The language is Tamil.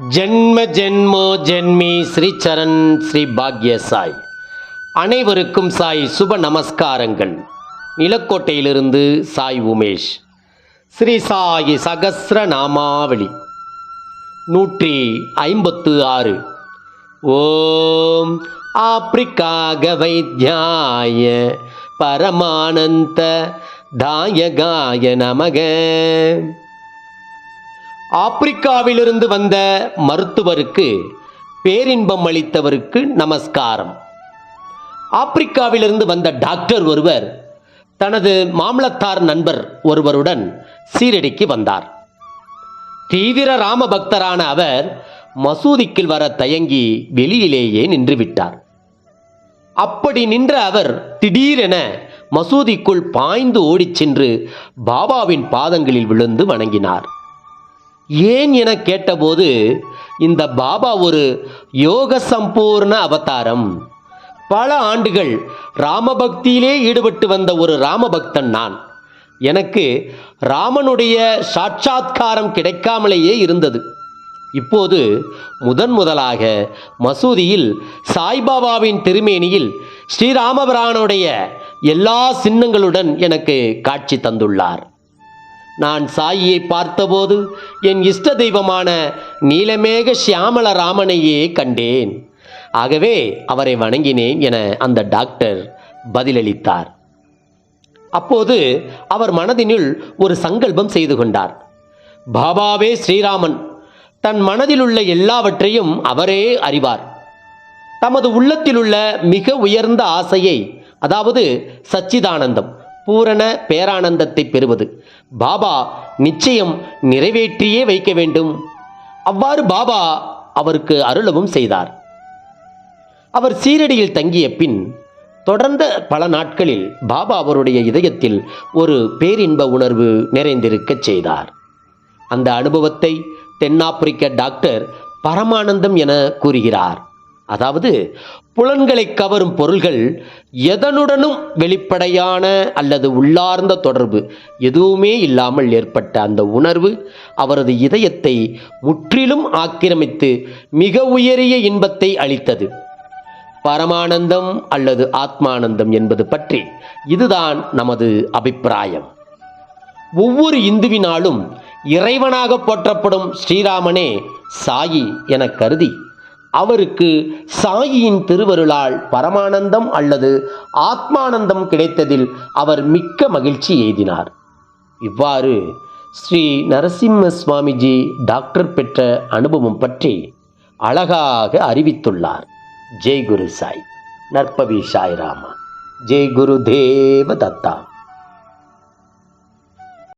ஜென்ம ஜென்மோ ஜென்மி ஸ்ரீ சரண் ஸ்ரீ பாக்ய சாய் அனைவருக்கும் சாய் சுப நமஸ்காரங்கள். நிலக்கோட்டையிலிருந்து சாய் உமேஷ். ஸ்ரீ சாயி சகசிர நாமாவளி. நூற்றி ஐம்பத்து ஆறு. ஓம் ஆப்ரிக்காக வைத்தியாய பரமானந்த தாயகாய நமக. ஆப்பிரிக்காவிலிருந்து வந்த மருத்துவருக்கு பேரின்பம் அளித்தவருக்கு நமஸ்காரம். ஆப்பிரிக்காவிலிருந்து வந்த டாக்டர் ஒருவர் தனது மாமலத்தார் நண்பர் ஒருவருடன் சீரடிக்கு வந்தார். தீவிர ராம பக்தரான அவர் மசூதிக்குள் வர தயங்கி வெளியிலேயே நின்றுவிட்டார். அப்படி நின்ற அவர் திடீரென மசூதிக்குள் பாய்ந்து ஓடிச் சென்று பாபாவின் பாதங்களில் விழுந்து வணங்கினார். ஏன் என கேட்டபோது இந்த பாபா ஒரு யோக சம்பூர்ண அவதாரம். பல ஆண்டுகள் ராமபக்தியிலே ஈடுபட்டு வந்த ஒரு ராமபக்தன் நான். எனக்கு ராமனுடைய சாட்சாத்காரம் கிடைக்காமலேயே இருந்தது. இப்போது முதன் முதலாக மசூதியில் சாய்பாபாவின் திருமேனியில் ஸ்ரீராமபிரானுடைய எல்லா சின்னங்களுடன் எனக்கு காட்சி தந்துள்ளார். நான் சாயியை பார்த்தபோது என் இஷ்ட தெய்வமான நீலமேக சியாமள ராமனையே கண்டேன். ஆகவே அவரை வணங்கினேன் என அந்த டாக்டர் பதிலளித்தார். அப்போது அவர் மனதினுள் ஒரு சங்கல்பம் செய்து கொண்டார். பாபாவே ஸ்ரீராமன் தன் மனதில் உள்ள எல்லாவற்றையும் அவரே அறிவார். தமது உள்ளத்தில் உள்ள மிக உயர்ந்த ஆசையை அதாவது சச்சிதானந்தம் பூரண பேரானந்தத்தை பெறுவது. பாபா நிச்சயம் நிறைவேற்றியே வைக்க வேண்டும். அவ்வாறு பாபா அவருக்கு அருளவும் செய்தார். அவர் சீரடியில் தங்கிய பின் தொடர்ந்த பல நாட்களில் பாபா அவருடைய இதயத்தில் ஒரு பேரின்ப உணர்வு நிறைந்திருக்கச் செய்தார். அந்த அனுபவத்தை தென்னாப்பிரிக்க டாக்டர் பரமானந்தம் என கூறுகிறார். அதாவது புலன்களை கவரும் பொருள்கள் எதனுடனும் வெளிப்படையான அல்லது உள்ளார்ந்த தொடர்பு எதுவுமே இல்லாமல் ஏற்பட்ட அந்த உணர்வு அவரது இதயத்தை முற்றிலும் ஆக்கிரமித்து மிக உயரிய இன்பத்தை அளித்தது. பரமானந்தம் அல்லது ஆத்மானந்தம் என்பது பற்றி இதுதான் நமது அபிப்பிராயம். ஒவ்வொரு இந்துவினாலும் இறைவனாக போற்றப்படும் ஸ்ரீராமனே சாயி என கருதி அவருக்கு சாயியின் திருவருளால் பரமானந்தம் அல்லது ஆத்மானந்தம் கிடைத்ததில் அவர் மிக்க மகிழ்ச்சி எய்தினார். இவ்வாறு ஸ்ரீ நரசிம்ம சுவாமிஜி டாக்டர் பெற்ற அனுபவம் பற்றி அழகாக அறிவித்துள்ளார். ஜெய் குரு சாய். நற்பவி சாய் ராமா ஜெய் குரு தேவ தத்தா